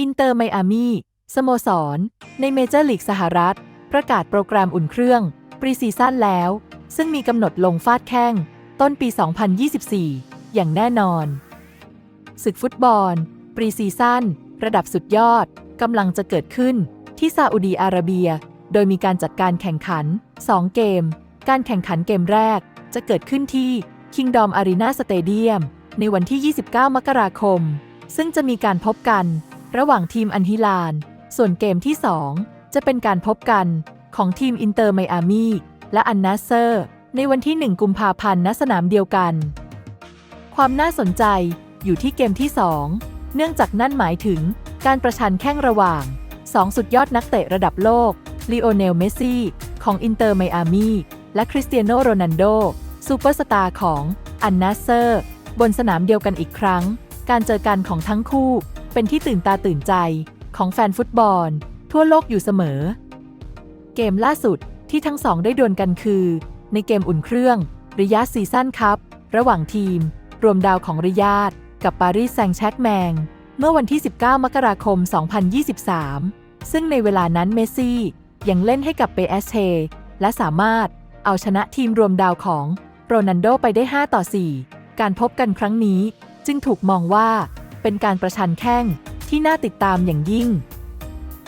อินเตอร์ไมอามีสโมสร ในเมเจอร์ลีกสหรัฐ ประกาศโปรแกรมอุ่นเครื่องปรีซีซั่นแล้ว ซึ่งมีกำหนดลงฟาดแข้ง ต้นปี 2024 อย่างแน่นอน ศึกฟุตบอล ปรีซีซั่น ระดับสุดยอดกำลังจะเกิดขึ้นที่ซาอุดีอาระเบีย โดยมีการจัดการแข่งขัน 2 เกม การแข่งขันเกมแรกจะเกิดขึ้นที่ Kingdom Arena Stadium ในวันที่ 29 มกราคม ซึ่งจะมีการพบกัน ระหว่างทีมอันฮิลาน ส่วนเกมที่ 2 จะเป็นการพบกันของทีมอินเตอร์ไมอามีและอันนาเซอร์ ในวันที่ 1 กุมภาพันธ์ณสนามเดียวกัน ความน่าสนใจอยู่ที่เกมที่ 2 เนื่องจากนั่นหมายถึงการประชันแข่งระหว่าง 2 สุดยอดนักเตะระดับโลกลีโอเนล เมสซี่ ของอินเตอร์ไมอามีและคริสเตียโนโรนัลโดซูเปอร์สตาร์ของอันนาเซอร์ บนสนามเดียวกันอีกครั้ง การเจอกันของทั้งคู่ เป็นที่ตื่นตาตื่นใจของแฟนฟุตบอล ทั่วโลกอยู่เสมอ เกมล่าสุดที่ทั้งสองได้ดวลกันคือ ในเกมอุ่นเครื่อง ริยาซีซั่นคัพระหว่างทีม รวมดาวของริยาดกับปารีสแซงต์แชร์กแมง เมื่อวันที่ 19 มกราคม 2023 ซึ่งในเวลานั้นเมสซี่ ยังเล่นให้กับเปเอสเทและสามารถเอาชนะทีมรวมดาวของโรนัลโดไปได้ 5 ต่อ 4 การพบกันครั้งนี้จึงถูกมองว่า เป็นการประชันแข้งที่น่าติดตามอย่างยิ่ง